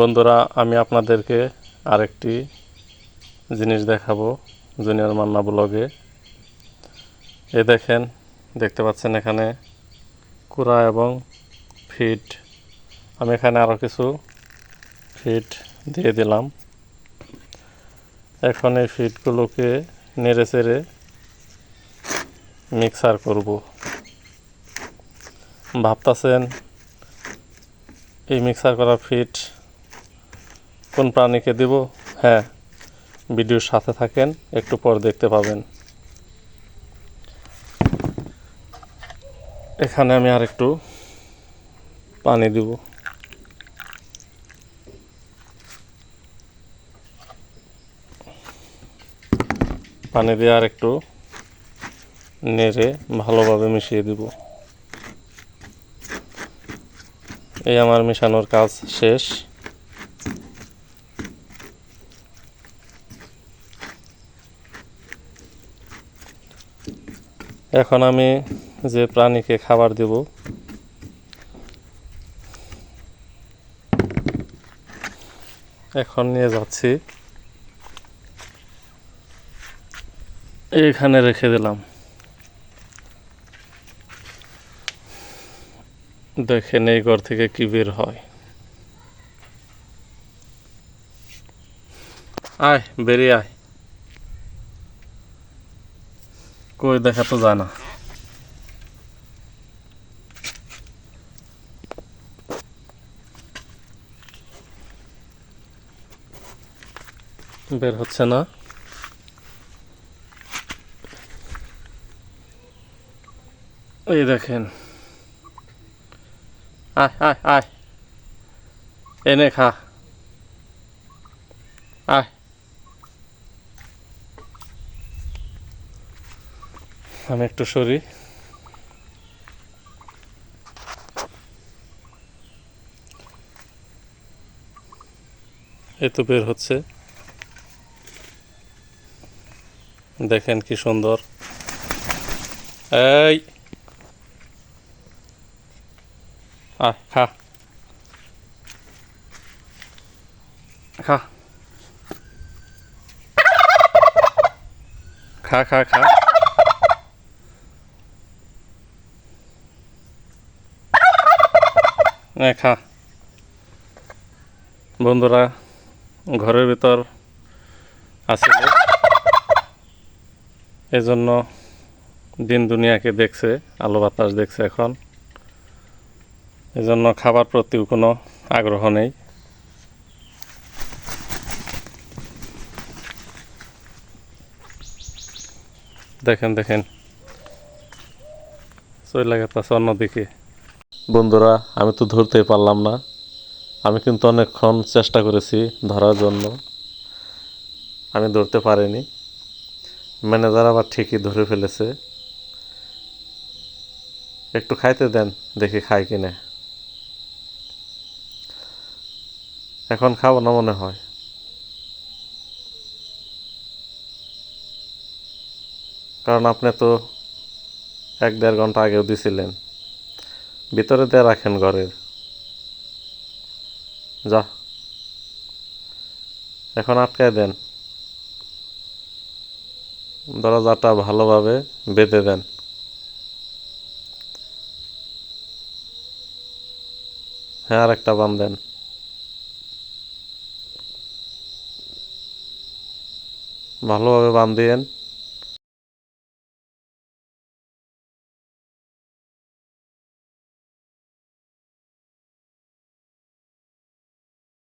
বন্ধুরা, আমি আপনাদেরকে আরেকটি জিনিস দেখাবো জুনিয়র মান্না ব্লগে। এ দেখেন, দেখতে পাচ্ছেন এখানে কুড়া এবং ফিট। আমি এখানে আরও কিছু ফিট দিয়ে দিলাম। এখন এই ফিটগুলোকে নেড়ে চেড়ে মিক্সার করব। ভাবতাছেন, এই মিক্সার করা ফিট কোন প্রাণীকে দিব? হ্যাঁ ভিডিওর সাথে থাকেন, একটু পর দেখতে পাবেন। এখানে আমি আর একটু পানি দিব। পানি দিয়ে আর একটু নেড়ে ভালোভাবে মিশিয়ে দিব। এই আমার মেশানোর কাজ শেষ। এখন আমি যে প্রাণীকে খাবার দেব, এখন নিয়ে যাচ্ছি। এখানে রেখে দিলাম। দেখেন এই ঘর থেকে কি বের হয়। আয়, বেরিয়ে আয়। কই দেখা তো যায় না। বের হচ্ছে না। এই দেখেন। আয় আয় আয়। এনে খা। আয়। আমি একটু সরি। তো বের হচ্ছে। দেখেন কি সুন্দর। এই! খা। খা। খা খা খা। খা বন্ধুরা, ঘরের ভিতর আছিল এজন্য দিন দুনিয়াকে দেখছে, আলো বাতাস দেখছে এখন। এজন্য খাবার প্রতিও কোনো আগ্রহ নেই। দেখেন দেখেন। চলে গেছে অন্যদিকে। বন্ধুরা, আমি তো ধরতেই পারলাম না। আমি কিন্তু অনেকক্ষণ চেষ্টা করেছি ধরার জন্য। আমি ধরতে পারিনি। ম্যানেজার আবার ঠিকই ধরে ফেলেছে। একটু খাইতে দেন, দেখি খাই কিনে। এখন খাব না মনে হয়। কারণ আপনি তো এক দেড় ঘণ্টা আগেও দিছিলেন। ভিতরে দিয়ে রাখেন ঘরের। যা। এখন আটকায় দেন। দরজাটা ভালোভাবে বেঁধে দেন। হ্যাঁ আর একটা বান দেন। ভালোভাবে বান দিয়েন